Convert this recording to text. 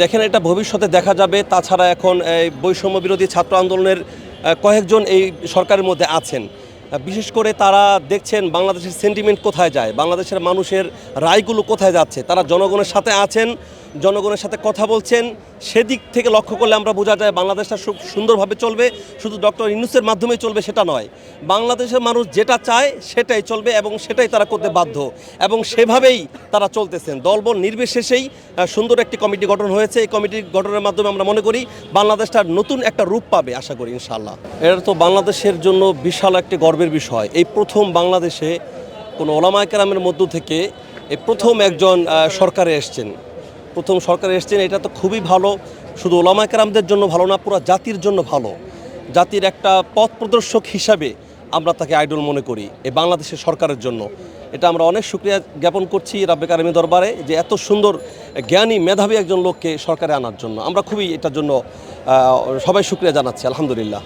দেখেন এটা ভবিষ্যতে দেখা যাবে। তাছাড়া এখন এই বৈষম্য বিরোধী ছাত্র আন্দোলনের কয়েকজন এই সরকারের মধ্যে আছেন। বিশেষ করে তারা দেখছেন বাংলাদেশের সেন্টিমেন্ট কোথায় যায়, বাংলাদেশের মানুষের রায়গুলো কোথায় যাচ্ছে, তারা জনগণের সাথে আছেন। জনগণের সাথে কথা বলছেন, সেদিক থেকে লক্ষ্য করলে আমরা বোঝা যায় বাংলাদেশটা সুন্দরভাবে চলবে। শুধু ডক্টর ইউনুসের মাধ্যমেই চলবে সেটা নয়, বাংলাদেশের মানুষ যেটা চায় সেটাই চলবে এবং সেটাই তারা করতে বাধ্য এবং সেভাবেই তারা চলতেছেন। দলবল নির্বিশেষেই সুন্দর একটি কমিটি গঠন হয়েছে। এই কমিটি গঠনের মাধ্যমে আমরা মনে করি বাংলাদেশটা নতুন একটা রূপ পাবে, আশা করি ইনশাল্লাহ এটা তো বাংলাদেশের জন্য বিশাল একটি গর্বের বিষয়। এই প্রথম বাংলাদেশে কোনো ওলামায় কেরামের মধ্য থেকে এই প্রথম একজন সরকারে এসছেন। প্রথম সরকার এসছেন, এটা তো খুবই ভালো। শুধু ওলামা কেরামদের জন্য ভালো না, পুরো জাতির জন্য ভালো। জাতির একটা পথ প্রদর্শক হিসাবে আমরা তাকে আইডল মনে করি এই বাংলাদেশের সরকারের জন্য। এটা আমরা অনেক সুক্রিয়া জ্ঞাপন করছি রাব্বে কারিমি দরবারে যে এত সুন্দর জ্ঞানী, মেধাবী একজন লোককে সরকারে আনার জন্য। আমরা খুবই এটার জন্য সবাই সুক্রিয়া জানাচ্ছি, আলহামদুলিল্লাহ।